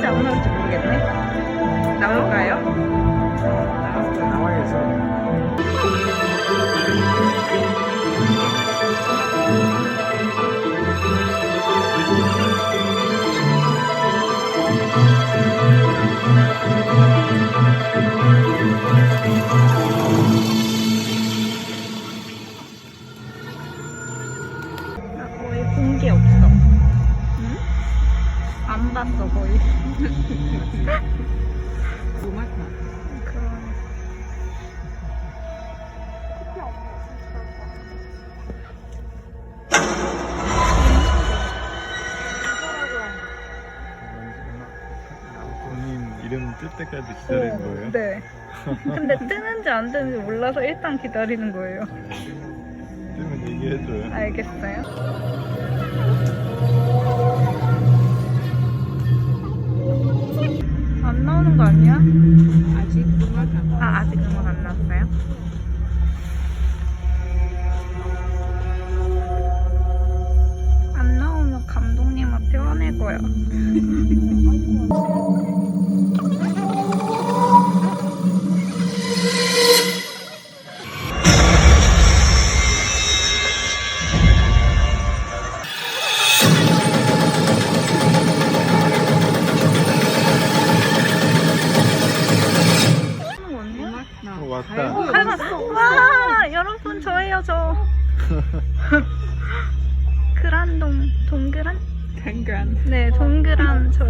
나올지 안 나올지 모르겠네. 나올까요? 나와야죠. 나 거의 본 게 없어. 봤어 거의. 본인 이름 뜰 때까지 기다리는 거예요? 네. 근데 뜨는지 안 뜨는지 몰라서 일단 기다리는 거예요. 뜨면 얘기해줘요. 알겠어요? 안 나오는 거 아니야? 아직 고맙다. 아, 아직 음악 안 나왔어요? 안 나오면 감독님한테 화낼 거야. 왔다. 칼만 와 여러분 저예요 저 그란동 동그란 당근. 네 동그란 저